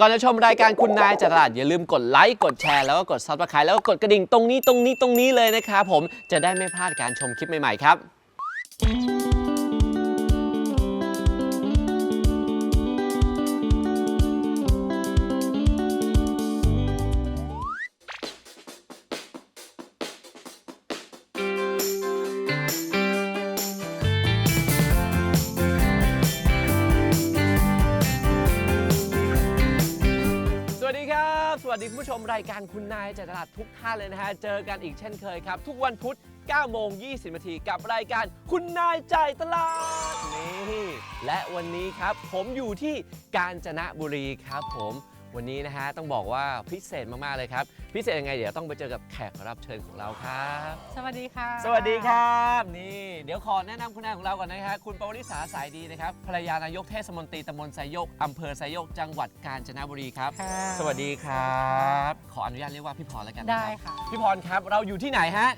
ก่อนจะชมรายการคุณนายจักราดอย่าลืมกดไลค์กดแชร์แล้วก็กดซับสไครต์แล้วก็กดกระดิ่งตรงนี้ตรงนี้ตรงนี้เลยนะครับผมจะได้ไม่พลาดการชมคลิปใหม่ๆครับ ผู้ชมรายการคุณนายจากตลาดทุกท่านเลยนะฮะ เจอกันอีกเช่นเคยครับ ทุกวันพุธ9โมง20นาทีกับรายการคุณนายจ่ายตลาดนี่และวันนี้ครับผมอยู่ที่กาญจนบุรีครับผม วันนี้นะฮะต้องบอกว่าพิเศษมากๆเลยครับ พิเศษยังไงเดี๋ยวต้องไปเจอกับแขกรับเชิญของเราครับ สวัสดีค่ะสวัสดีครับ นี่เดี๋ยวขอแนะนำคุณนายของเราก่อนนะครับคุณปวริษาสายดีนะครับภรรยานายกเทศมนตรีตำบลไซโยกอำเภอไซโยกจังหวัดกาญจนบุรีครับ ค่ะสวัสดีครับ ขออนุญาตเรียกว่าพี่พรแล้วกันนะได้ครับค่ะพี่พรครับเราอยู่ที่ไหนฮะ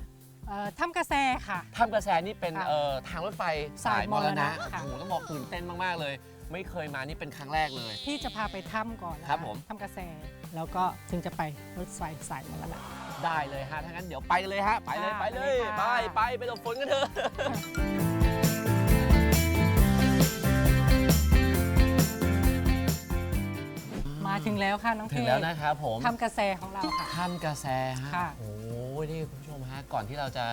เอ่อถ้ำกระแสค่ะ ถ้ำกระแสนี่เป็นค่ะเอ่อทางรถไฟสายสายมมรรณะณะค่ะ โอ้โหต้องบอกตื่นเต้นมากๆเลย ไม่เคยมานี่เป็นครั้งแรกเลย พี่จะพาไปถ้ำก่อนนะครับผม ถ้ำกระแส แล้วก็ถึงจะไปรถไฟสายมรณะ ได้เลยฮะ ถ้างั้นเดี๋ยวไปกันเลยฮะ ไปเลยค่ะไปเลย ไปไปเลยค่ะ ไปไปหลบฝนกันเถอะ มาถึงแล้วค่ะน้องถึงเทแล้วนะครับผม ถ้ำกระแสของเราค่ะ ถ้ำกระแสฮะค่ะ โอ้โหนี่คุณผู้ชมฮะ ก่อนที่เราจะ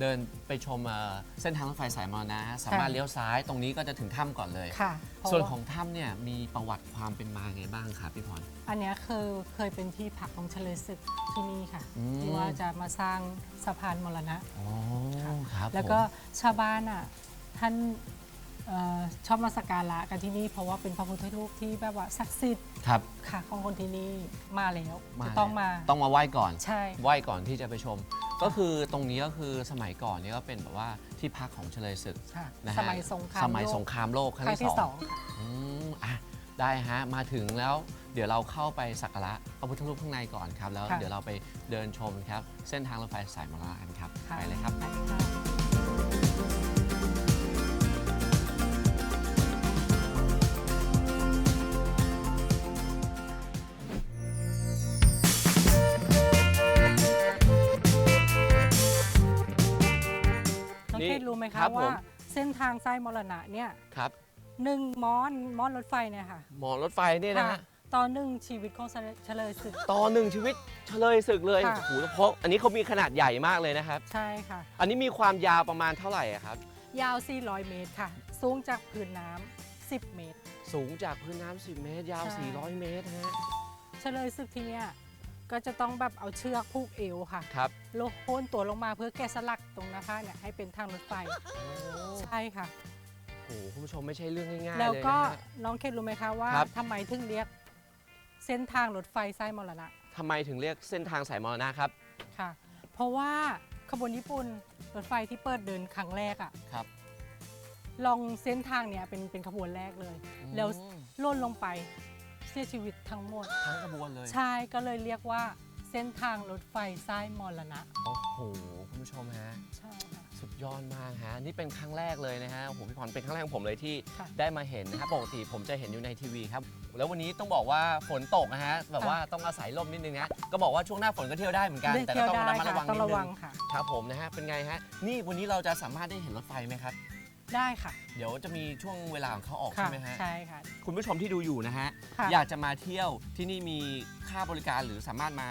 เดินไปชมเอ่อเส้นทางรถไฟสายมรณะฮะสามารถเลี้ยวซ้ายตรงนี้ก็จะถึงถ้ำก่อนเลย ค่ะเพราะส่วนว่าของถ้ำเนี่ยมีประวัติความเป็นมาไงบ้างครับพี่พร อันเนี้ยคือเคยเป็นที่พักของเฉลยศึกที่นี่ค่ะอืม ที่ว่าจะมาสร้างสะพานมรณะ อ๋อค่ะครับแล้วก็ผมชาวบ้านอะท่าน เอ่อชอบมาสักการะกันที่นี่ เพราะว่าเป็นพระพุทธรูปที่แบบว่าศักดิ์สิทธิ์ครับ ค่ะของคนที่นี่มาแล้วมาจะต้องมาต้องมาไหว้ก่อน ใช่ ไหว้ก่อนที่จะไปชม ก็คือตรงนี้ก็คือสมัยก่อนเนี่ยก็เป็นแบบว่าที่พักของเฉลยศึกค่ะ นะฮะสมัยสงครามสมัยโลกสงครามโลกครั้งครั้งที่ที่สสอองงค่ะ อืมอะได้ฮะมาถึงแล้วเดี๋ยวเราเข้าไปสักการะพระพุทธรูปข้างในก่อนครับ แล้วค่ะ เดี๋ยวเราไปเดินชมครับ เส้นทางรถไฟสายมรณะกันครับค่ะไปเลยครับ ไปค่ะ รู้ไหมครัคะบผม ว่าเส้นทางสายมรณะเนี่ยครับหนึ่งม้อนม้อนรถไฟเนี่ยค่ะหมอรถไฟเนี่ยนะฮะต่อหนึ่งชีวิตของเฉลยศึกต่อหนึ่งชีวิตเฉลยศึกเลยค่ะ โอ้โหเพราะอันนี้เขามีขนาดใหญ่มากเลยนะครับ ใช่ค่ะ อันนี้มีความยาวประมาณเท่าไหร่อะครับ ยาว 400 เมตรค่ะ สูงจากพื้นน้ำ10 เมตร สูงจากพื้นน้ำ10 เมตร ยาว ใช่ 400 เมตรฮะ เฉลยศึกที่เนี่ย ก็จะต้องแบบเอาเชือกผูกเอวค่ะครับโลโค่นตัวลงมาเพื่อแกะสลักตรงนะคะเนี่ยให้เป็นทางรถไฟใช่ค่ะโอ้โหคุณผู้ชมไม่ใช่เรื่องง่ายๆแล้วเลยก็นะฮะ น้องเคทรู้ไหมคะว่าครับ ทำไมถึงเรียกเส้นทางรถไฟไส้มรณะทำไมถึงเรียกเส้นทางสายมรณะครับค่ะ เพราะว่าขบวนญี่ปุ่นรถไฟที่เปิดเดินครั้งแรกอะครับลองเส้นทางเนี่ยเป็นเป็นขบวนแรกเลย แล้ว อืม ล่นลงไป เสียชีวิตทั้งหมด ทั้งขบวนเลยใช่ก็เลยเรียกว่าเส้นทางรถไฟไส้มรณะโอ้โหคุณผู้ชมฮะ ใช่ค่ะ สุดยอดมากฮะนี่เป็นครั้งแรกเลยนะฮะโอ้โหพี่พรเป็นครั้งแรกของผมเลยที่ค่ะ ได้มาเห็นนะครับปกติผมจะเห็นอยู่ในทีวีครับ แล้ววันนี้ต้องบอกว่าฝนตกนะฮะแบบว่าต้องอาศัยร่มนิดนึงนะก็บอกว่าช่วงหน้าฝนก็เที่ยวได้เหมือนกันได้แต่เที่ก็ยวต้องได้ระมัดระวังค่ะต้นิองดระนึวังงค่ะ ครับผมนะฮะเป็นไงฮะนี่วันนี้เราจะสามารถได้เห็นรถไฟไหมครับ ได้ค่ะเดี๋ยวจะมีช่วงเวลาของเขาออกค่ะใช่ไหมฮะ ใช่ค่ะ คุณผู้ชมที่ดูอยู่นะฮะ ค่ะ อยากจะมาเที่ยวที่นี่มีค่าบริการหรือสามารถมา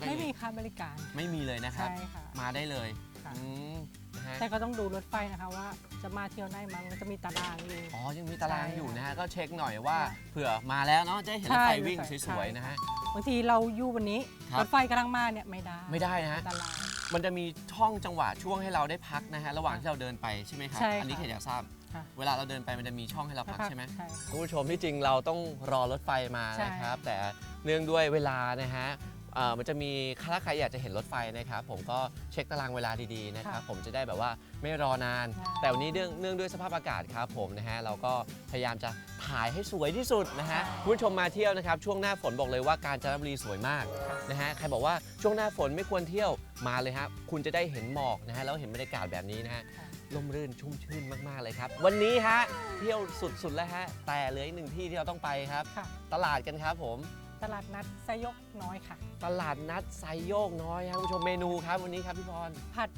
ด้ไม่มีเลยค่าบริการไม่มีเลยนะครับ ใช่ค่ะ มาได้เลยค่ะ อืมนะฮะแต่ก็ต้องดูรถไฟนะคะว่า จะมาเที่ยวได้มั้งมันจะมีตารางอยู่ อ๋อ ยังมีตารางใช่อยู่นะฮะ ก็เช็คหน่อยว่า ค่ะเผื่อมาแล้วเนาะจะได้เห็นรถใช่ไฟวิ่งรถไฟสวยใช่ๆนะฮะ บางทีเราอยู่วันนี้ครับ รถไฟกำลังมาเนี่ยไม่ได้ไม่ได้นะฮะ ตาราง มันจะมีช่องจังหวะช่วงให้เราได้พักนะฮะระหว่างที่เราเดินไปใช่ไหมครับใช่ค่ะอันี้เขตอยากทราบ ค่ะ เวลาเราเดินไปมันจะมีช่องให้เราพักใช่ไหมใช่ คุณผู้ชมที่จริงเราต้องรอรถไฟมาใช่นะครับ แต่เนื่องด้วยเวลานะฮะเอ่อ มันจะมีถ้าใครอยากจะเห็นรถไฟนะครับผมก็เช็คตารางเวลาดีๆนะครับผมจะได้แบบว่าไม่รอนานใช่แต่วันนี้เนื่องเนื่องด้วยสภาพอากาศครับผมนะฮะเราก็พยายามจะถ่ายให้สวยที่สุดนะฮะคุณผู้ชมมาเที่ยวนะครับช่วงหน้าฝนบอกเลยว่าการจนบุรีสวยมากนะฮะใครบอกว่าช่วงหน้าฝนไม่ควรเที่ยวมาเลยครับคุณจะได้เห็นหมอกนะฮะแล้วเห็นบรรยากาศแบบนี้นะฮะค่ะร่มรื่นชุ่มชื่นมากๆเลยครับ วันนี้ฮะเที่ยวสุดๆแล้วฮะแต่เหลืออีกหนึ่งที่ที่เราต้องไปครับค่ะตลาดกันครับผม ตตลาดนัดไซยกน้อยค่ะ ตลาดนัดไซโยกน้อยครับคุณผู้ชมเมนูครับวันนี้ครับพี่พร ผัด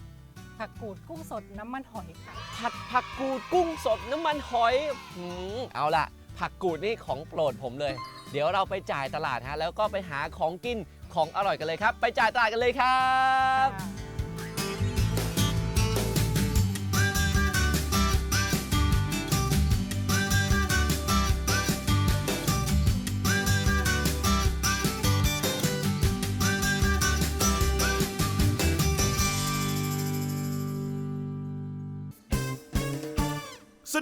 ผักกูดกุ้งสดน้ำมันหอยค่ะ ผัดผักกูดกุ้งสดน้ำมันหอยหืมเอาล่ะ ผักกูดนี่ของโปรดผมเลย เดี๋ยวเราไปจ่ายตลาดฮะแล้วก็ไปหาของกินของอร่อยกันเลยครับ ไปจ่ายตลาดกันเลยครับส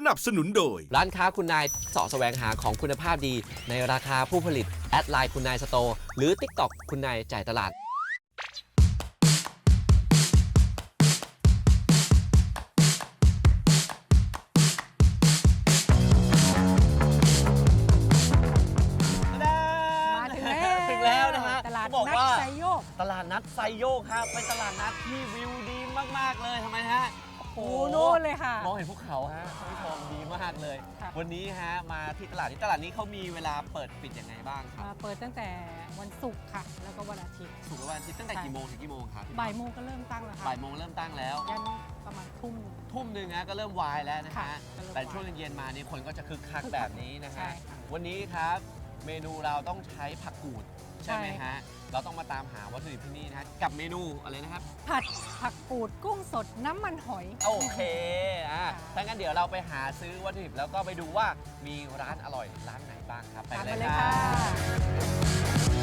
นับสนุนโดย ร้านค้าคุณนายเสาะแสวงหาของคุณภาพดี ในราคาผู้ผลิต แอดไลน์คุณนายสโตร์หรือ TikTok คุณนายจ่ายตลาด มาถึงแล้วถึงแล้วนะฮะตลาดเขาบอกนัดว่า ไซโยก ตลาดนัดไซโยกครับเป็นตลาดนัดที่วิวดีมาก ๆ เลยทำไมฮะ โอ้โหนู่นเลยค่ะ มองเห็นภูเขาฮะท่านผู้ชมดีมากเลย ค่ะ วันนี้ฮะมาที่ตลาดที่ตลาดนี้เขามีเวลาเปิดปิดยังไงบ้างครับมาเปิดตั้งแต่วันศุกร์ค่ะ แล้วก็วันอาทิตย์ สุกร์วันอาทิตย์ตั้งแต่ค่ะ กี่โมงถึงกี่โมงครับพี่บ่ายโมงก็เริ่มตั้งแล้วค่ะบ่ายโมงเริ่มตั้งแล้ว ยันประมาณทุ่ม ทุ่มหนึ่งนะก็เริ่มวายแล้วนะค่ะฮะก็เริ่มแต่วายช่วงเย็นๆมานี่คนก็จะคึกคักคึกคักแบบนี้นะใช่ฮะค่ะ วันนี้ครับ เมนูเราต้องใช้ผักกูด ใช่ไหมใช่ฮะ เราต้องมาตามหาวัตถุดิบที่นี่นะฮะกับเมนูอะไรนะครับ ผัดผักกูดกุ้งสดน้ำมันหอย โอเคอะค่ะถ้างั้นเดี๋ยวเราไปหาซื้อวัตถุดิบแล้วก็ไปดูว่ามีร้านอร่อยร้านไหนบ้างครับไปตามเลมายเลยคค่ะ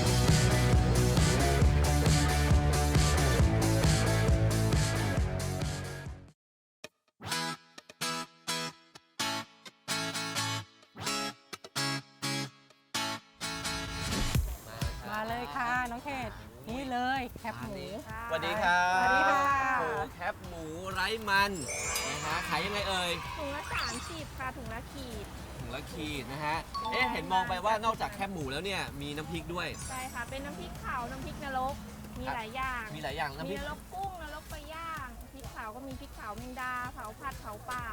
ว่านอกจากแคบหมูแล้วเนี่ย มีน้ำพริกด้วย ใช่ค่ะ เป็นน้ำพริกเผาน้ำพริกนรก มีครับหลายอย่าง มีหลายอย่างน้ำพมีริกนรกกุ้งนรกปลาย่างพริกเผาก็มีพริกเผาแมงดา เผาผัด เผาป่า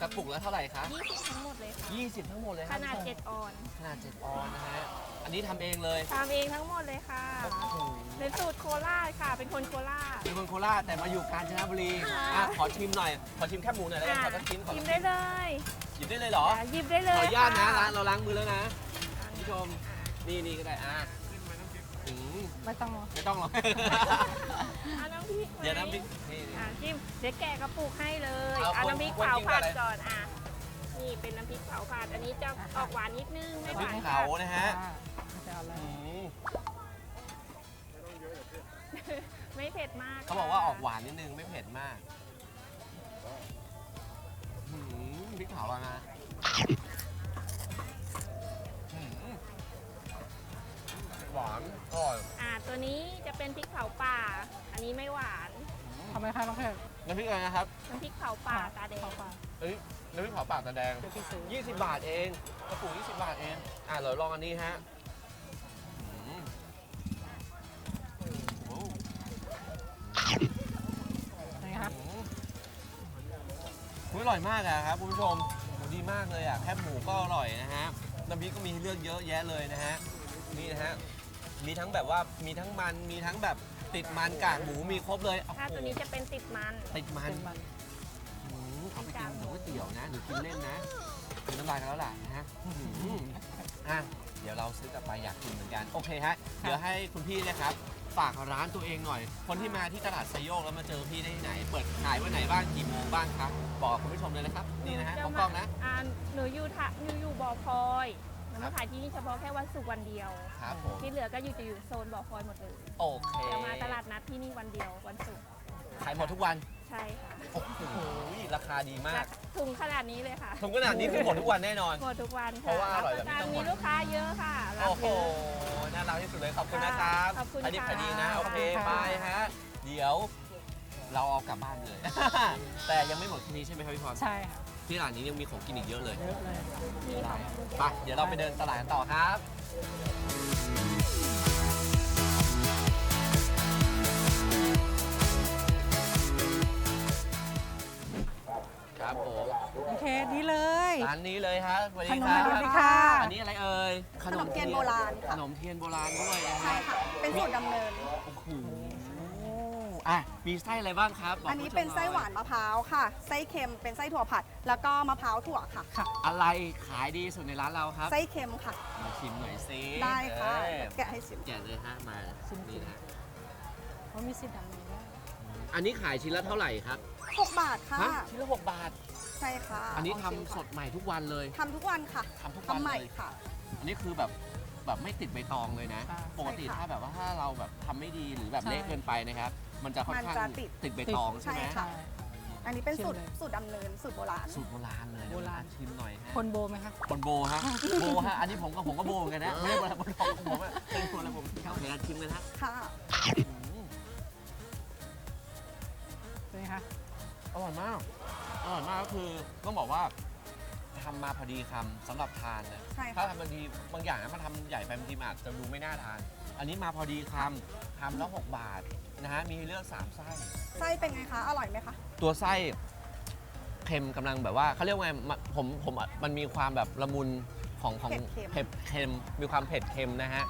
กระปุกละเท่าไหร่คะ20 ทั้งหมดเลยค่ะ 20 ทั้งหมดเลยคขรับนาด ผู้ชม7 ออนขนาด7ออนนะฮะ อันนี้ทำเองเลยทำเองทั้งหมดเลยค่ะ โอ้โหเป็นสูตรโคราชค่ะ เป็นคนโคราช เป็นคนโคราชแต่มาอยู่กาญจนบุรีอะขอชิมหน่อย ขอชิมแคบหมูหน่อยแล้วกันขอสักชิ้นขอชิสัมกได้ชิ้นเลยหยิบได้เลยเหรอ อะหยิบได้เลขอยอนุญาตนะค่ร้านเราล้างมือแล้วนะคุณ ผู้ชม นี่นี่ก็ได้ อะอืมไม่ต้องไม่ต้องหรอก เอาน้ำพริกไหมเดี๋ยวน้ำพริกนี่นี่ อะจิ้มเดี๋ยวแกะกระปุกให้เลยเอาเอาคนน้ำพริกคนเผากินผัดกับอะไร ก่อนอะนี่เป็นน้ำพริกเผาผัดอันนี้จะออกหวานนิดนึงไม่หน้ำพริวากนเผาค่ะนะฮะค่ะจะเอาอะไรอืมไม่เผ็ดมากเขาบอกว่าออกหวานนิดนึงไม่เผ็ดมากอืมพริกเผาอะนะ หวานอร่อยอ่าตัวนี้จะเป็นพริกเผาป่า อันนี้ไม่หวานทำไมคะน้องเขตน้ำพริกอะไรนะครับน้ำพริกเผาป่าตาแดงเปล่าเอ้ยน้ำพริกเผาปากตาแดงๆเดี๋ยวพี่ซื้อ20 บาทเองกระปุก20 บาทเอง อะเราลองอันนี้ฮะอืมโอ้อะไรคะอืมอุ๊ยอร่อยมากอะครับคุณผู้ชมโหดีมากเลยอะแคบหมูก็อร่อยนะฮะน้ำพริกก็มีให้เลือกเยอะแยะเลยนะฮะนี่นะฮะ มีทั้งแบบว่ามีทั้งมันมีทั้งแบบติดมันกากหมูมีครบเลยโอ้โหถ้าตัวนี้จะเป็นติดมัน ติดมันเป็นมันอืมเอาไปกินกับก๋วยเตี๋ยวนะหรือกินเล่นนะกินน้ำลายกันแล้วล่ะนะฮะอื้อหืออะเดี๋ยวเราซื้อกลับไปอยากกินเหมือนกันโอเคฮะเดี๋ยวให้คุณพี่เนะครับฝากร้านตัวเองหน่อย คนที่มาที่ตลาดไซโยกแล้วมาเจอพี่ได้ที่ไหน เปิดขายวันไหนบ้างกี่โมงบ้างครับบอกกับคุณผู้ชมเลยนะครับนี่นะฮะหกจล้องๆนะ อ่าหนูอยู่ทะหนูอยู่บ่อพลอย หนูมาขายที่นี่เฉพาะแค่วันศุกร์วันเดียว ครับผมที่เหลือก็อยู่จะอยู่โซนบ่อพลอยหมดเลยโอเคจะมาตลาดนัดที่นี่วันเดียววันศุกร์ขายหมดทุกวันใช่ค่ะโอ้โหราคาดีมากถุงขนาดนี้เลยค่ะถุงขนาดนี้คือหมดทุกวันแน่นอนหมดทุกวันเพค่ะราะว่าอร่อยแบบนี้บต้องหมดมีลูกค้าเยอะค่ะรับโอ้โหเยอะน่ารักที่สุดเลยขอบคุณนะครับขอบคุณขายดีค่ะขายดีนะโอเคบายฮะเดี๋ยวเราเอากลับบ้านเลย แต่ยังไม่หมดที่นี้ใช่ไหมครับพี่พรใช่ค่ะ ที่ร้านนี้ยังมีของกินอีกเยอะเลยเยอะเลยมีของไปเดี๋ยวเราไปเดินตลาดกันต่อครับ ครับผมโอเค นี่เลย ร้านนี้เลยฮะสวัสขดีนคมรับสวัสดีค่ะ อันนี้อะไรเอ่ยขนมเทียนโบราณค่ะ ขนมเทียนโบราณด้วยนะใช่ฮะค่ะ เป็นสูตรดำเนิน โอ้โห อะมีไส้อะไรบ้างครับบกอันนี้ผู้ชมเป็นไส้อยหวานมะพร้าวค่ะ ไส้เค็มเป็นไส้ถั่วผัด แล้วก็มะพร้าวถั่วค่ะ อะไรขายดีสุดในร้านเราครับไส้เค็มค่ะ มาชิมหน่อยสิได้ค่ะ เอ้ยแกะให้ชิม แกะเลยฮะมาชิม นี่นะเขามีสิทธิ์ดังเลยว่าอันนี้ขายชิ้นละเท่าไหร่ครับ6 บาทค่ะ ฮะชิ้นละหกบาท ใช่ค่ะอันนี้ลงทำชิมสค่ะดใหม่ทุกวันเลย ทำทุกวันค่ะทำทุกวันทำใหม่เลยค่ะ อันนี้คือแบบแบบไม่ติดใบตองเลยนะใช่ปกติใช่ค่ะถ้าแบบว่าถ้าเราแบบทำไม่ดีหรือแบบใช่ เละเกินไปนะครับ มันจะค่อนข้างมันจะติด ติดใบตองใช่ไหมใช่ค่ะ อันนี้เป็นสูตรชิมเลย สูตรดำเนินสูตรโบราณ สูตรโบราณเลยโบราณ ชิมหน่อยฮะ คนโบไหมคะ คนโบฮะ โบฮะ อันนี้ผมก็ผมก็โบเหมือนกันนะ ไม่ได้โบราณโบราณของผมอะเป็นคนละผมเข้าเห็นชิมเลยนะค่ะ อืมเป็นไงคะ อร่อยมาก อร่อยมากก็คือต้องบอกว่าทำมาพอดีคำสำหรับทานนะใช่ถ้าค่ะทำบางทีบางอย่างนะมันทำใหญ่ไปบางทีมันอาจจะดูไม่น่าทาน อันนี้มาพอดีคำทำแล้ว6บาทนะฮะ มีให้เลือก 3 ไส้ ไส้เป็นไงคะ อร่อยไหมคะ ตัวไส้เค็มกำลังแบบว่าเขาเรียกว่าไงมะผมผมมันมีความแบบละมุนของของเผ็ดเค็มเผ็ดเค็ม มีความเผ็ดเค็มนะฮะ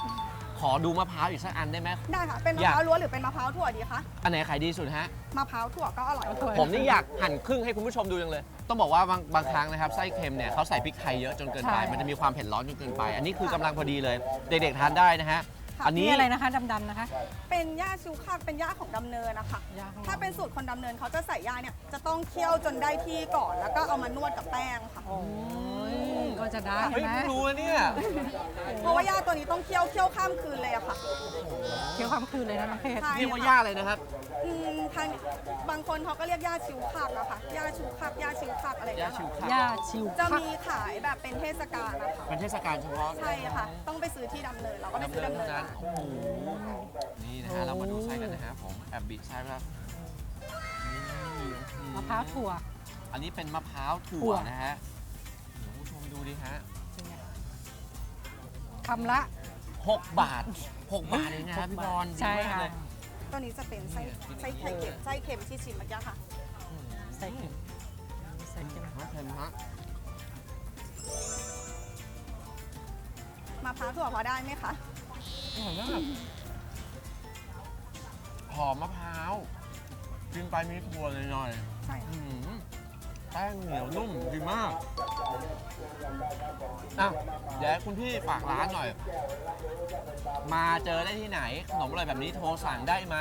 ขอดูมะพร้าวอีกสักอันได้ไหม ได้ค่ะ เป็นมะอยาก พร้าวล้วนหรือเป็นมะพร้าวถั่วดีคะ อันไหนขายดีสุดฮะ มะพร้าวถั่วก็อร่อยเอาถั่ว ผมนี่อยากหั่นครึ่งให้คุณผู้ชมดูจังเลย ต้องบอกว่าบางบางครั้งนะครับไส้เค็มเนี่ยเขาใส่พริกไทยเยอะจนเกินไป ใช่ มันจะมีความเผ็ดร้อนจนเกินไป อันนี้คือกำลังพอดีเลย เด็กๆทานได้นะฮะ ค่ะอันนี้นี่อะไรนะคะดำๆนะคะเป็นย่าชูคากเป็นย่าของดำเนินนะคะยาของถ้าเป็นสูตรคนดำเนินเขาจะใส่ย่าเนี่ยจะต้องเคี่ยวจนได้ที่ก่อนแล้วก็เอามานวดกับแป้งค่ะ โอ้ยก็ จะได้เฮ้ยเห็นไหมเพิ่งรู้นะเนี่ย เพราะว่าย่าตัวนี้ต้องเคี่ยวเคี่ยวข้ามคืนเลยอะค่ะ เคี้ยวความคืนเลยนะน้องเพชร ใช่ เรียกว่าย่าเลยนะครับอืมทางบางคนเขาก็เรียกย่าชิวคากอะค่ะย่าชูคากย่าชิวคากอะไรอย่างย่าเงี้ยชิวค่ะค่ะย่าชิวจะค่ะมีขายแบบเป็นเทศกาลนะคะเป็นเทศกาลเฉพาะใช่ค่ะ ต้องไปซื้อที่ดำเนินเราก็ไปดำซื้อเนินดำเนิเท่านนั้นมาโอ้โหนี่นะฮะเรามาดูไส้กันนะฮะผมแอบบิดไส้แล้วนี่มะพร้าวถั่ว อันนี้เป็นมะพร้าวถั่ถั่วว นะฮะเดี๋ยวคุณผู้ชมดูดิฮะเป็นไงคำละ 6 บาท 6 บาทเองนะฮะพี่บอลใช่ดีมากค่ะ เลยตัวนี้จะเป็นไส้ไส้ไข่เค็มไส้เค็มที่ชิมเมื่อกี้ค่ะ ใส่เค็มใส่เค็มฮะเค็มฮะมะพร้าวถั่วพอได้ไหมคะ อร่อยมากหอมมะพร้าวกินไปมีถั่วหน่อยใช่ๆอื้อหือ แป้งเหนียวนุ่มดีมากอะเดี๋ยวให้คุณพี่ฝากร้านหน่อย มาเจอได้ที่ไหน ขนมอร่อยแบบนี้โทรสั่งได้ไหม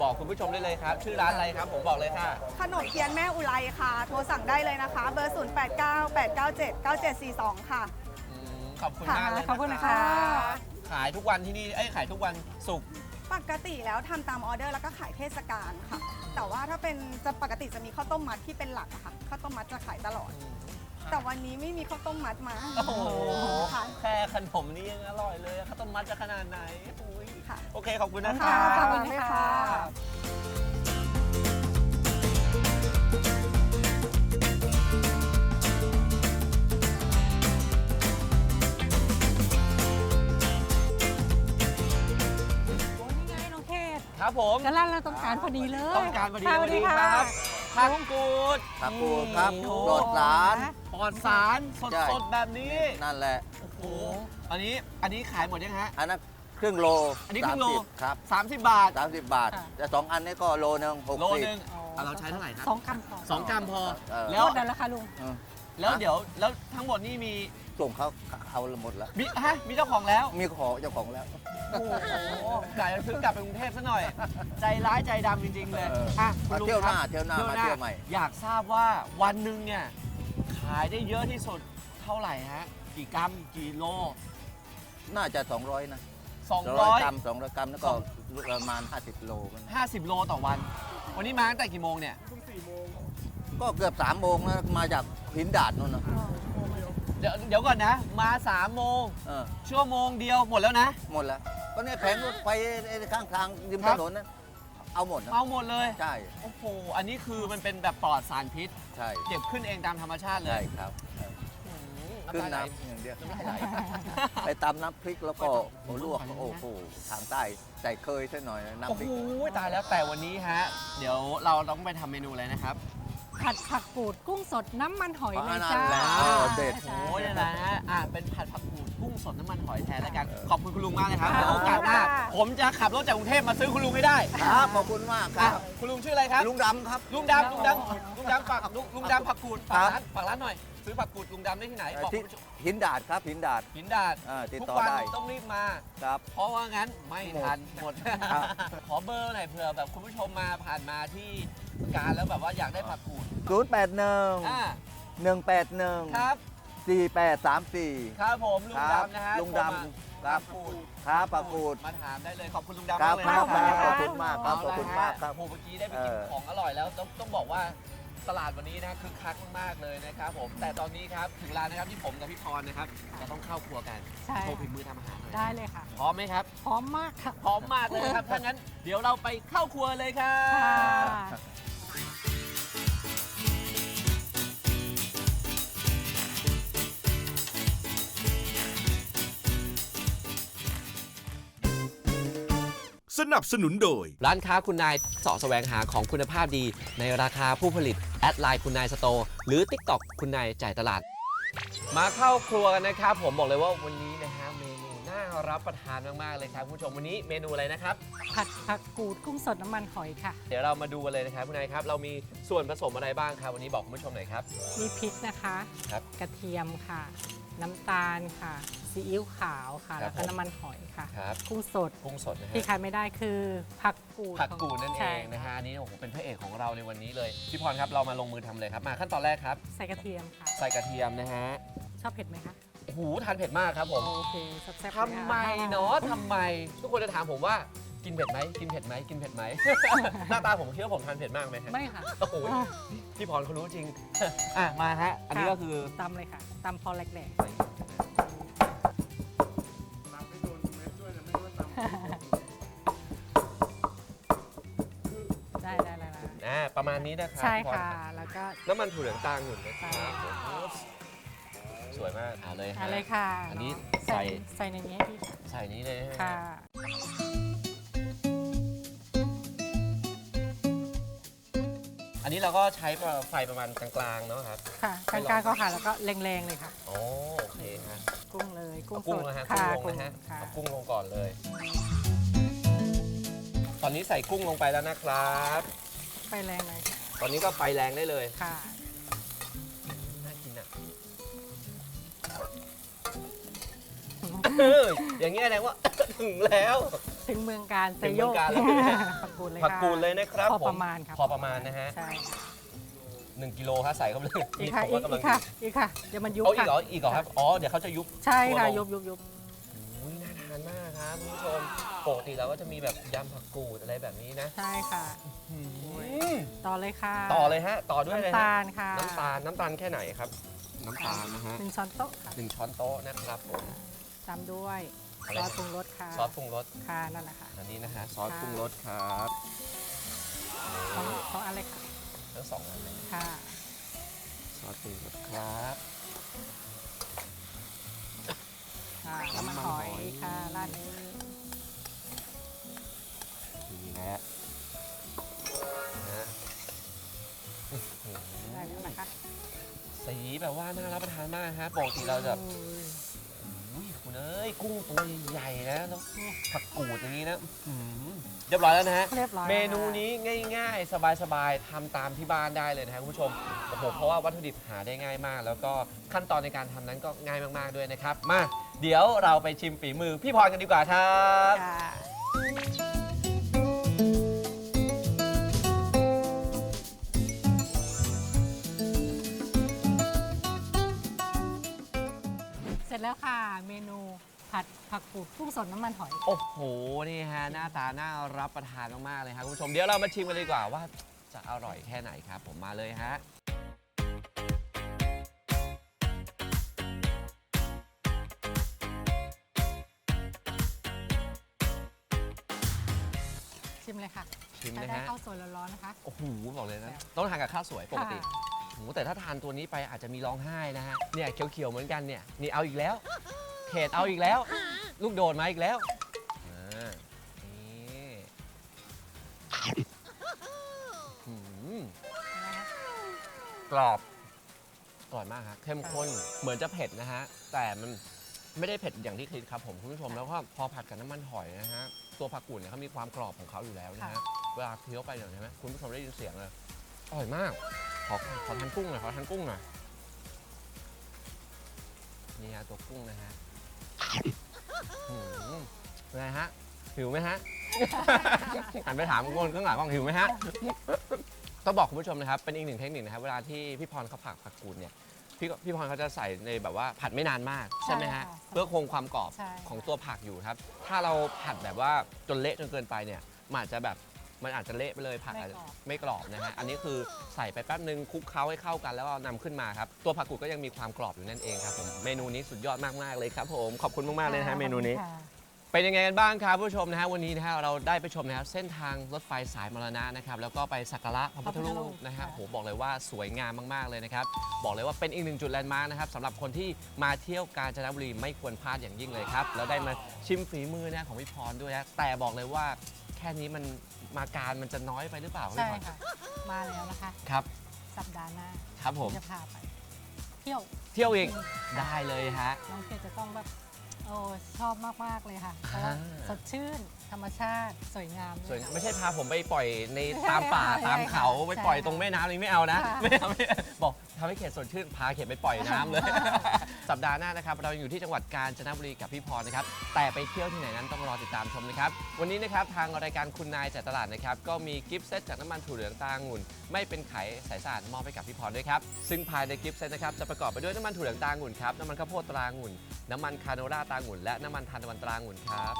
บอกคุณผู้ชมได้เลยครับ ชื่อร้านอะไรครับ ผมบอกเลยค่ะ ขนมเทียนแม่อุไรค่ะ โทรสั่งได้เลยนะคะ เบอร์ 0 8 9 8 9 7 9 7 4 2 ค่ะ อืมขอบคุณค่ะมากเลยขอบคุณนะคะค่ะ ขายทุกวันที่นี่ เอ้ยขายทุกวันศุกร์ ปกติแล้วทำตามออเดอร์แล้วก็ขายเทศกาลค่ะ แต่ว่าถ้าเป็นจะปกติจะมีข้าวต้มมัดที่เป็นหลักอะค่ะข้าวต้มมัดจะขายตลอด แต่วันนี้ไม่มีข้าวต้มมัดมาโอ้โห ค่ะ แค่ขนมนี่ยังอร่อยเลยข้าวต้มมัดจะขนาดไหนอุ๊ยค่ะ โอเค ขอบคุณนะคค่ะรับขอบคุณค่ะ ครับผมกระลั่นเราต้องการพอดีเลยต้องการพอดีค่ะพอดีครับผักกูดผักกูดครับนี่โปรดหลานปลอดสารสดใช่สดแบบนี้นั่นแหละโอ้โหอันนี้อันนี้ขายหมดยังฮะอันนั้นครึ่งโล อันนี้ครึ่งโล30ครับ30บาทสามสิบบาท แต่สองอันนี้ก็โลหนึ่งหกโลสิบนึงอะเราใช้เท่าไหร่ครับสองกรัมพอสองกรัมพอเออแล้ลวดได้ราคาลุงอืมแล้วเดี๋ยวแล้วทั้งหมดนี่มี ส่งเขาเอาหมดแล้ว มีฮะมีเจ้าของแล้ว มีขอเจ้าของแล้ว โอ้โหกะจะซื้อกลับไปกรุงเทพซะหน่อย ใจร้ายใจดำจริง ๆ เลยเอออะมาคุณลุงเที่ยวหน้าครับเที่ยวหน้ามาเที่ยวใหม่ อยากทราบว่าวันหนึ่งเนี่ยขายได้เยอะที่สุดเท่าไหร่ฮะ กี่กรัมกี่โลน่าจะ 200 นะ200 กรัม200กรัมแล้วก็ประมาณ 50 โลมัน50 โลต่อวัน วันนี้มาตั้งแต่กี่โมงเนี่ย ก็เกือบ3โมงแล้วมาจากหินดาดนู่นนะ เดี๋ยวเดี๋ยวก่อนนะ มา3โมงเออชั่วโมงเดียวหมดแล้วนะ หมดแล้วก็เนี่ยแผงรถไฟไอ้ข้างทางริมครัถบ นนนั้นเอาหมดนะเอาหมดเลย ใช่โอ้โห อันนี้คือมันเป็นแบบปลอดสารพิษ ใช่เก็บขึ้นเองตามธรรมชาติเลใช่ยครับอืมขึ้นำลายไหลน้ำอย่างเดียวน้ำลายไหล ไปตำน้ำพริกแล้วก็โอ้โอ้โหลวกขออนุญาตโอ้โหทางใต้ใส่เคยซะหน่อยนะโอ้น้ำพโหริก ตายแล้วแต่วันนี้ฮะ เดี๋ยวเราต้องไปทำเมนูอะไรนะครับ ผัดผักกูดกุ้งสดน้ำมันหอยอ๋อเลยนั่นจ้าแหละอ๋อเด็ดใช่โอ้ยเนี่ยนะฮะอะเป็นผัดผักกูด กุ้งสดน้ำมันหอยแทนแล้วกัน ขอบคุณคุณลุงมากเลยครับค่ะเดี๋ยวโอกาสหน้าค่ะผมจะขับรถจากกรุงเทพมาซื้อคุณลุงให้ได้ครับขอบคุณมากคอะรับ คุณลุงชื่ออะไรครับ ลุงดำครับ ลุงดำลุงดำลุงดำฝากลุงลุงดำผักกูดฝากร้านฝากร้านหน่อย ซื้อผักกูดลุงดำได้ที่ไหน บอกที่คุณผู้ชมหินดาดครับหินดาดหินดาดเออติดทุกต่อวันได้ต้องรีบมา ครับ เพราะว่างั้นไม่ทันหมด ครับ ขอเบอร์หน่อยเผื่อแบบคุณผู้ชมมาผ่านมาที่การแล้วแบบว่าอยากได้ผักกูด0 8อ่า1 1 8 1 ครับ 4 8 3 4 ครับผมลุงครับดำนะฮะลุงโทรดำมาครับผักกูดครับปรากฏมาถามได้เลยขอบคุณลุงดำครัมาบกเลยคนะรับครับขอบคุณมากครับขอบคุณมากครับ โอ้โหเมื่อกี้ได้ไปกินเออ ของอร่อยแล้วต้องต้องบอกว่าตลาดวันนี้นะคึกคักมากๆเลยนะครับผมแต่ตอนนี้ครับถึงเวลานะครับที่ผมกับพี่พรนะครับจะต้องเข้าครัวกันใช่ โชว์ฝีมือทำอาหารหน่อยได้เลยค่ะ พร้อมไหมครับ พร้อมมากค่ะ พร้อมมากเลยนะครับ ถ้างั้นเดี๋ยวเราไปเข้าครัวเลยครัค่ะ สนับสนุนโดย ร้านค้าคุณนายเสาะแสวงหาของคุณภาพดี ในราคาผู้ผลิต แอดไลน์คุณนายสโตร์หรือ TikTok คุณนายจ่ายตลาด มาเข้าครัวกันนะครับ ผมบอกเลยว่าวันนี้นะฮะเมนูน่ารับประทานมาก ๆ เลยครับคุณผู้ชมวันนี้เมนูอะไรนะครับ ผัดผักกูดกุ้งสดน้ำมันหอยค่ะ เดี๋ยวเรามาดูกันเลยนะครับคุณนายครับ เรามีส่วนผสมอะไรบ้างครับวันนี้บอกคุณผู้ชมหน่อยครับ มีพริกนะคะ ครับ กระเทียมค่ะ น้ำตาลค่ะซีอิ๊วขาวค่ะ ครับแล้วก็น้ำมันหอยค่ะ ครับกุ้งสดกุ้งสดนะฮะ ที่ขาดไม่ได้คือผักกูดผักกูดนั่นเอใช่งนะฮะอันนี้โอ้โหเป็นพระเอกของเราในวันนี้เลยพี่พรครับเรามาลงมือทำเลยครับมาขั้นตอนแรกครับ ใส่กระเทียมค่ะ ใส่กระเทียมนะฮะชอบเผ็ดไหมคะโอ้โหทานเผ็ดมากครับผมโอเคแซ่บๆเลยทำไมค่เนาะทำไม ทุกคนจะถามผมว่า กินเผ็ดไหมกินเผ็ดไหมกินเผ็ดไหม หน้าตาผมคิดว่าผมทานเผ็ดมากไหมฮะไม่ค่ะโอ้โหพี่พรเขารู้จริง อะมาฮะ อันนี้ก็คือตำเลยค่ะตำพอแหลกๆได้ได้ได้ได้อ่าประมาณนี้นะครับใช่พี่พรค่ะ รับแล้วก็ น้ำมันถั่วเหลืองตาลหนุนนะครับสวยมากเอาเลยฮะ อะไรค่ะอันนี้ใส่ ใส่ใส่ในนี้พี่ค่ะใส่นี้เลยนะฮะ ค่ะ นนี้เราก็ใช้ไฟประมาณกลางๆเนาะครับ ค่ะกลางๆก็ค่ะแล้วก็แรงๆเลยค่ะโอ้โอเคฮะกุ้งเลยกุ้งเอากุ้งสดนะฮะค่ะกุ้งลงนะฮะค่ะเอากุ้งลงก่อนเลย ตอนนี้ใส่กุ้งลงไปแล้วนะครับ ไปแรงเลยค่ะตอนนี้ก็ไฟแรงได้เลย ค่ะ น่ากินอะเอออย่างนี้แสดงว่า ถึงแล้ว ถึงเมืองการถึงเมืองกาญแล้ว ผักกูดเลยผักค่ะกูดเลยนะครับพอผมประมาณครับพอประมาณนะฮะใช่หนึ่งกิโลครับใส่เข้าไปเลยอีกค่ะผมอีกว่ากำลัอีงกค่ะอีกค่ะเดี๋ยวมันยุบเอาอีกค่ะเหรออีกเหรอครับอ๋อเดี๋ยวเขาจะยุบ ใช่ค่ะตัวลง ยุบยุบยุบอุ้ยน่าทานมากครับคุณผู้ชมปกติเราก็จะมีแบบยำผักกูดอะไรแบบนี้นะใช่ค่ะ อืมต่อเลยค่ะต่อเลยฮะ ต่อด้วยเลยน้ำฮะตาลค่ะน้ำตาลน้ำตาลแค่ไหนครับ น้ำตาลนะฮะหนึ่งช้อนโต๊ะค่ะหนึ่งช้อนโต๊ะนะครับผมตามด้วย อะไรซอสปรุงรสค่ะซอสปรุงรสค่ะนั่นแหละค่ะ อันนี้นะฮะซอสปรุงรสครับของของอะไรค่ะทั้งสองอันเลยค่ะ ซอสปรุงรสครับค่ะน้ำมันหอยค่ะราดนี้นี่นะฮะนะฮะอื้อหือได้แล้วนะคะสีแบบว่าน่ารับประทานมากฮะปกติเราจะโอ้ยอุ้ยคุณเอ้ยกุ้งตัวใหญ่ๆนะแล้วเนี่ยผักกูดอย่างนี้นะอื้อหือเรียบร้อยแล้วนะฮะ เรียบร้อยเมแล้วค่ะนูนี้ง่ายๆ สบายๆทำตามที่บ้านได้เลยนะครับคุณผู้ชมโอ้โหเพราะว่าวัตถุดิบหาได้ง่ายมาก แล้วก็ขั้นตอนในการทำนั้นก็ง่ายมากๆด้วยนะครับ มาเดี๋ยวเราไปชิมฝีมือพี่พรกันดีกว่าครับ ค่ะเสร็จแล้วค่ะ เมนู ผัดผักกูดกุ้งสดน้ำมันหอย โอ้โห นี่ฮะ หน้าตาน่ารับประทานมาก ๆ เลยครับคุณผู้ชม เดี๋ยวเรามาชิมกันเลยดีกว่าว่าจะอร่อยแค่ไหนครับ ผมมาเลยฮะชิมเลยค่ะชิมถ้านะได้ฮะ ข้าวสวยร้อนๆนะคะ โอ้โห บอกเลยนะ ต้องทานกับข้าวสวยปกติค่ะ โอ้โหแต่ถ้าทานตัวนี้ไปอาจจะมีร้องไห้นะฮะ เนี่ยเขียวๆเหมือนกันเนี่ย นี่เอาอีกแล้ว เขตเอาอีกแล้ว ลูกโดดมาอีกแล้วอ่านี่หืมกรอบกรอบมากฮะเข้มข้นเหมือนจะเผ็ดนะฮะ แต่มันไม่ได้เผ็ดอย่างที่คิดครับผมคุณผู้ชมแล้วก็พอผัดกับน้ำมันหอยนะฮะ ตัวผักกูดเนี่ยเขามีความกรอบของเขาอยู่แล้วนะฮะค่ะเวลาเคี้ยวไปเนี่ยเห็นไหมคุณผู้ชมได้ยินเสียงเลยอร่อยมาก ขอขอทานกุ้งหน่อยขอทานกุ้งหน่อยนี่ฮะตัวกุ้งนะฮะหืมเป็น ไงฮะ หิวไหมฮะ หันไปถามคนข้างหลังว่าหิวไหมฮะ ต้องบอกคุณผู้ชมนะครับ เป็นอีกหนึ่งเทคนิคนะครับ เวลาที่พี่พรเขาผักผักกูดเนี่ย พี่ก็พี่พรเขาจะใส่ในแบบว่าผัดไม่นานมาก ใช่ไหมฮะใช่ค่ะเพื่อคงความกรอบใช่ ของตัวผักอยู่ครับ ถ้าเราผัดแบบว่าจนเละจนเกินไปเนี่ยมันอาจจะแบบ มันอาจจะเละไปเลยผักอาจจะไม่กรอบนะฮะอันนี้คือใส่ไปแป๊บนึงคลุกเคล้าให้เข้ากันแล้วก็นำขึ้นมาครับตัวผักกูดก็ยังมีความกรอบอยู่นั่นเองครับผมเมนูนี้สุดยอดมากๆเลยครับผมขอบคุณมากๆเลยนะฮะเมนูนี้ค่ะเป็นยังไงกันบ้างครับผู้ชมนะฮะวันนี้นะฮะเราได้ไปชมนะครับเส้นทางรถไฟสายมรณะนะครับแล้วก็ไปสักการะพระพุทธรูพระพุทธรูปปนะฮะค่ะโหบอกเลยว่าสวยงามมากๆเลยนะครับบอกเลยว่าเป็นอีกหนึ่งจุดแลนด์มาร์กนะครับสำหรับคนที่มาเที่ยวกาญจนบุรีไม่ควรพลาดอย่างยิ่งเลยครับแล้วได้มาชิมฝีมือนะของพี่พรด้วยนะแต่บอกเลยว่าแค่นี้มัน มาการมันจะน้อยไปหรือเปล่าพี่ใช่พรค่ะ มาแล้วนะคะ ครับ สัปดาห์หน้าครับผม จะพาไป เที่ยว เที่ยวอีก ได้เลยฮะ น้องเกดจะต้องแบบโอ้ชอบมาก ๆ เลยค่ะเพราะว่าอ่า สดชื่น ธรรมชาติ สวยงามสวยด้วยค่ะไม่ใช่พาผมไปปล่อยในไม่ใช่ตามป่าค่ะตามเขาใช่ค่ะไปปล่อยใช่ตรงแม่น้ำนี่ไม่เอานะค่ะไม่เอาไม่เอาบอกทำให้เขตสดชื่นพาเขตไปปล่อยน้ำเลย สัปดาห์หน้านะครับเราอยู่ที่จังหวัดกาญจนบุรีกับพี่พรนะครับแต่ไปเที่ยวที่ไหนนั้นต้องรอติดตามชมนะครับวันนี้นะครับทางรายการคุณนายจากตลาดนะครับก็มีกิฟต์เซตจากน้ำมันถั่วเหลืองตาองุ่น ไม่เป็นไขสายสะอาดมอบให้กับพี่พรด้วยครับซึ่งภายในกิฟต์เซตนะครับจะประกอบไปด้วยน้ำมันถั่วเหลืองตาองุ่นครับน้ำมันข้าวโพดตราองุ่น น้ำมันคาโนราตาองุ่น และน้ำมันทานตะวันตราองุ่นครับ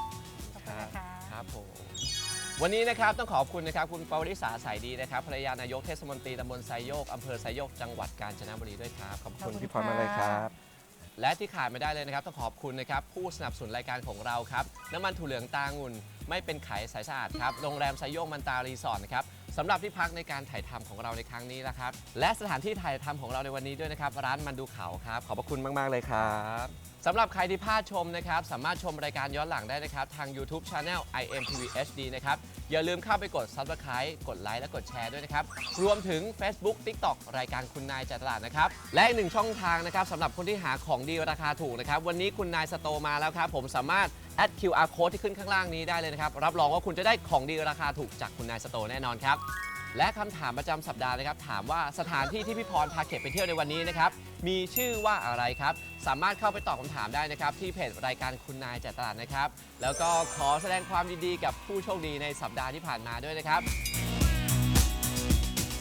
ขอบคุณนะคะ ครับผม วันนี้นะครับต้องขอบคุณนะครับคุณปวริษาสายดีนะครับภรรยานายกเทศมนตรีตำบลไซโยกอำเภอไซโยกจังหวัดกาญจนบุรีด้วยครับขอบขอบคุณคุณ พี่พค่ะรมาเลยครับ และที่ขาดไม่ได้เลยนะครับต้องขอบคุณนะครับผู้สนับสนุนรายการของเราครับน้ำมันถั่วเหลืองตางุ่นไม่เป็นไขสายสะอาดครับโรงแรมไซโยกมันตารีสอร์ทนะครับ สำหรับที่พักในการถ่ายทำของเราในครั้งนี้นะครับ และสถานที่ถ่ายทำของเราในวันนี้ด้วยนะครับ ร้านมันดูเขาครับ ขอบพระคุณมาก ๆ เลยครับสำหรับใครที่พลาดชมนะครับ สามารถชมรายการย้อนหลังได้นะครับ ทาง YouTube Channel IMTV HD นะครับ อย่าลืมเข้าไปกด Subscribe กดไลค์และกดแชร์ด้วยนะครับ รวมถึง Facebook TikTok รายการคุณนายจากตลาดนะครับ และอีกหนึ่งช่องทางนะครับสำหรับคนที่หาของดีราคาถูกนะครับ วันนี้คุณนายสโตมาแล้วครับ ผมสามารถ ด QR code ที่ขึ้นข้างล่างนี้ได้เลยนะครับ รับรองว่าคุณจะได้ของดีราคาถูกจากคุณนายสโตแน่นอนครับ และคำถามประจำสัปดาห์นะครับ ถามว่าสถานที่ที่พี่พรพาเขตไปเที่ยวในวันนี้นะครับ มีชื่อว่าอะไรครับ สามารถเข้าไปตอบคำถามได้นะครับ ที่เพจรายการคุณนายจัดตลาดนะครับ แล้วก็ขอแสดงความยินดีกับผู้โชคดีในสัปดาห์ที่ผ่านมาด้วยนะครับ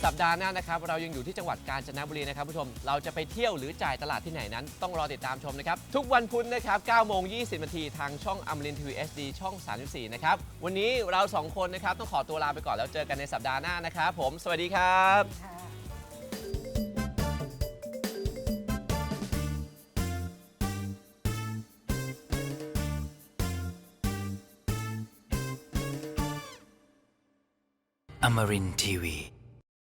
สัปดาห์หน้านะครับ เรายังอยู่ที่จังหวัดกาญจนบุรีนะครับผู้ชม เราจะไปเที่ยวหรือจ่ายตลาดที่ไหนนั้น ต้องรอติดตามชมนะครับ ทุกวันพุธนะครับ9โมง20นาทีทางช่องอมรินทีวีเอสดีช่อง 34 นะครับ วันนี้เราสองคนนะครับ ต้องขอตัวลาไปก่อนแล้วเจอกันในสัปดาห์หน้านะครับผม สวัสดีครับ Amarin Tiwi.